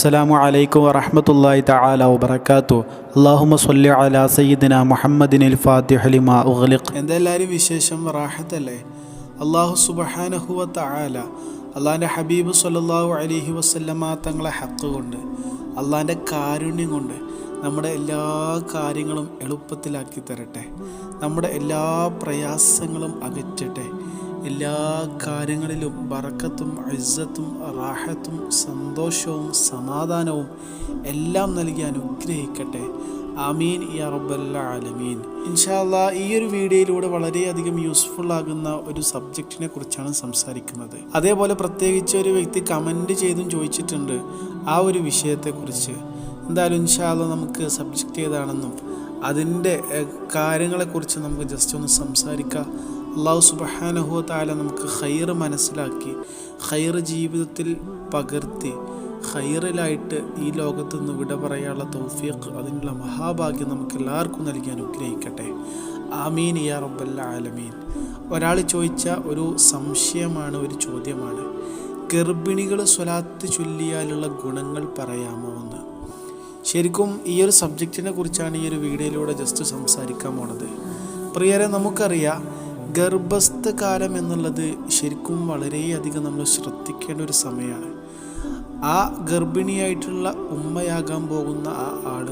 അസ്സലാമു അലൈക്കും വറഹ്മത്തുള്ളാഹി തആല വബറകാതു അല്ലാഹുമ്മ സ്വല്ലി അലാ സയ്യിദിന മുഹമ്മദിനിൽ ഫാത്തിഹ ലിമാ എന്തെല്ലാവരും വിശേഷം? റാഹത്തല്ലേ? അള്ളാഹു സുബഹാനഹു വ തആല അള്ളാഹിന്റെ ഹബീബ് സല്ലല്ലാഹു അലൈഹി വസല്ലമ തങ്ങളെ ഹക്ക് കൊണ്ട് അള്ളാഹിന്റെ കാരുണ്യം കൊണ്ട് നമ്മുടെ എല്ലാ കാര്യങ്ങളും എളുപ്പത്തിലാക്കി തരട്ടെ. നമ്മുടെ എല്ലാ പ്രയാസങ്ങളും അകറ്റട്ടെ. എല്ലാ കാര്യങ്ങളിലും ബറക്കത്തും അഴിസത്തും റാഹത്തും സന്തോഷവും സമാധാനവും എല്ലാം നൽകി അനുഗ്രഹിക്കട്ടെ. ആമീൻ യാ റബ്ബല്ല ആലമീൻ. ഇൻഷാല്ല ഈ ഒരു വീഡിയോയിലൂടെ വളരെയധികം യൂസ്ഫുൾ ആകുന്ന ഒരു സബ്ജക്റ്റിനെ കുറിച്ചാണ് സംസാരിക്കുന്നത്. അതേപോലെ പ്രത്യേകിച്ച് ഒരു വ്യക്തി കമന്റ് ചെയ്തും ചോദിച്ചിട്ടുണ്ട് ആ ഒരു വിഷയത്തെക്കുറിച്ച്. എന്തായാലും ഇൻഷാല്ല നമുക്ക് സബ്ജക്റ്റ് ഏതാണെന്നും അതിന്റെ കാര്യങ്ങളെക്കുറിച്ച് നമുക്ക് ജസ്റ്റ് ഒന്ന് സംസാരിക്കാം. അള്ളാഹു സുബഹാനഹു താല നമുക്ക് ഹൈറ് മനസ്സിലാക്കി ഹൈറ് ജീവിതത്തിൽ പകർത്തി ഹൈറിലായിട്ട് ഈ ലോകത്ത് നിന്ന് വിട പറയാനുള്ള തൗഫീഖ് അതിനുള്ള മഹാഭാഗ്യം നമുക്ക് എല്ലാവർക്കും നൽകി അനുഗ്രഹിക്കട്ടെ. ആമീൻ യാ റബ്ബല്ല ആലമീൻ. ഒരാൾ ചോദിച്ച ഒരു സംശയമാണ് ഒരു ചോദ്യമാണ്. ഗർഭിണികൾ സ്വലാത്ത് ചൊല്ലിയാലുള്ള ഗുണങ്ങൾ പറയാമോ എന്ന്. ശരിക്കും ഈ ഒരു സബ്ജക്റ്റിനെ കുറിച്ചാണ് ഈ ഒരു വീഡിയോയിലൂടെ ജസ്റ്റ് സംസാരിക്കാൻ പോണത്. പ്രിയരെ നമുക്കറിയാം ഗർഭസ്ഥ കാലം എന്നുള്ളത് ശരിക്കും വളരെയധികം നമ്മൾ ശ്രദ്ധിക്കേണ്ട ഒരു സമയമാണ്. ആ ഗർഭിണിയായിട്ടുള്ള ഉമ്മയാകാൻ പോകുന്ന ആ ആൾ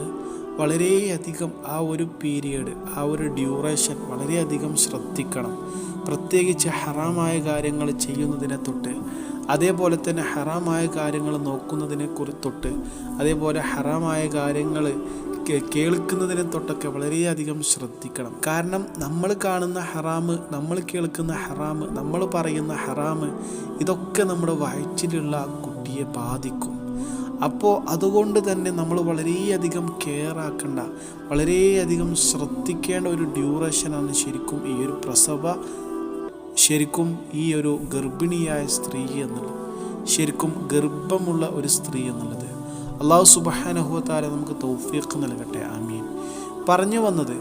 വളരെയധികം ആ ഒരു പീരിയഡ് ആ ഒരു ഡ്യൂറേഷൻ വളരെയധികം ശ്രദ്ധിക്കണം. പ്രത്യേകിച്ച് ഹറാമായ കാര്യങ്ങൾ ചെയ്യുന്നതിനെ തൊട്ട് അതേപോലെ തന്നെ ഹറാമായ കാര്യങ്ങൾ നോക്കുന്നതിനെ കുറി തൊട്ട് അതേപോലെ ഹറാമായ കാര്യങ്ങൾ കേൾക്കുന്നതിനെ തൊട്ടൊക്കെ വളരെയധികം ശ്രദ്ധിക്കണം. കാരണം നമ്മൾ കാണുന്ന ഹറാമ് നമ്മൾ കേൾക്കുന്ന ഹറാമ് നമ്മൾ പറയുന്ന ഹറാമ് ഇതൊക്കെ നമ്മുടെ വയറ്റിലുള്ള കുട്ടിയെ ബാധിക്കും. അപ്പോൾ അതുകൊണ്ട് തന്നെ നമ്മൾ വളരെയധികം കെയർ ആക്കേണ്ട വളരെയധികം ശ്രദ്ധിക്കേണ്ട ഒരു ഡ്യൂറേഷനാണ് ശരിക്കും ഈ ഒരു പ്രസവ ശരിക്കും ഈ ഒരു ഗർഭിണിയായ സ്ത്രീ എന്നുള്ളത്. ശരിക്കും ഗർഭമുള്ള ഒരു സ്ത്രീ എന്നുള്ളത്. അള്ളാഹു സുബഹാനഹുവത്താല നമുക്ക് തൗഫീഖ് നൽകട്ടെ ആമീൻ. പറഞ്ഞു വന്നത്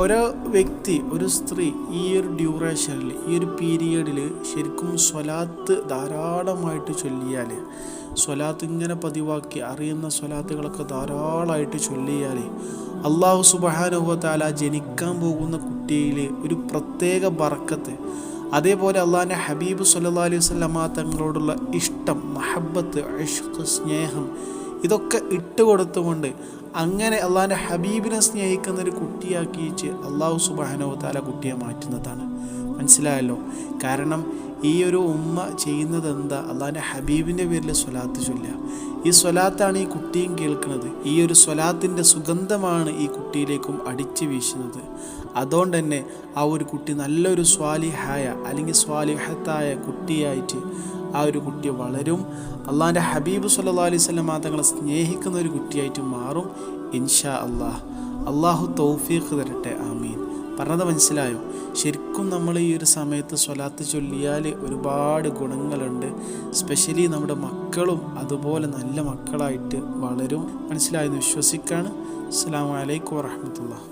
ഒരു വ്യക്തി ഒരു സ്ത്രീ ഈ ഒരു ഡ്യൂറേഷനിൽ ഈ ഒരു പീരിയഡിൽ ശരിക്കും സ്വലാത്ത് ധാരാളമായിട്ട് ചൊല്ലിയാൽ സ്വലാത്ത് ഇങ്ങനെ പതിവാക്കി അറിയുന്ന സ്വലാത്തുകളൊക്കെ ധാരാളമായിട്ട് ചൊല്ലിയാൽ അള്ളാഹു സുബഹാനുഭവത്താല ജനിക്കാൻ പോകുന്ന കുട്ടിയിൽ ഒരു പ്രത്യേക ബറക്കത്ത് അതേപോലെ അള്ളാഹിന്റെ ഹബീബ് സല്ലാ അലൈഹി സ്വലമ തങ്ങളോടുള്ള ഇഷ്ടം മഹബത്ത് ഇഷ്ക് സ്നേഹം ഇതൊക്കെ ഇട്ട് കൊടുത്തുകൊണ്ട് അങ്ങനെ അള്ളാഹിന്റെ ഹബീബിനെ സ്നേഹിക്കുന്ന ഒരു കുട്ടിയാക്കിച്ച് അള്ളാഹു സുബാനോ താല കുട്ടിയെ മാറ്റുന്നതാണ്. മനസ്സിലായല്ലോ? കാരണം ഈ ഒരു ഉമ്മ ചെയ്യുന്നത് എന്താ? അള്ളാഹിന്റെ ഹബീബിന്റെ പേരിൽ സ്വലാത്ത് ചൊല്ലുക. ഈ സ്വലാത്താണ് ഈ കുട്ടിയും കേൾക്കുന്നത്. ഈ ഒരു സ്വലാത്തിന്റെ സുഗന്ധമാണ് ഈ കുട്ടിയിലേക്കും അടിച്ചു വീശുന്നത്. അതുകൊണ്ട് തന്നെ ആ ഒരു കുട്ടി നല്ലൊരു സ്വാലിഹായ അല്ലെങ്കിൽ സ്വാലിഹത്തായ കുട്ടിയായിട്ട് ആ ഒരു കുട്ടി വളരും. അള്ളാഹിന്റെ ഹബീബ് സല്ലാ അലൈഹി സ്വലം തങ്ങളെ സ്നേഹിക്കുന്ന ഒരു കുട്ടിയായിട്ട് മാറും ഇൻഷാ അള്ളാഹ് അള്ളാഹു തൗഫീഖ് തരട്ടെ. ആമീൻ. പറഞ്ഞത് മനസ്സിലായോ? ശരിക്കും നമ്മൾ ഈ ഒരു സമയത്ത് സ്വലാത്ത് ചൊല്ലിയാൽ ഒരുപാട് ഗുണങ്ങളുണ്ട്. സ്പെഷ്യലി നമ്മുടെ മക്കളും അതുപോലെ നല്ല മക്കളായിട്ട് വളരും. മനസ്സിലായെന്ന് വിശ്വസിക്കാണ്. അസ്സാം വലൈക്കും വാഹമത്തുള്ള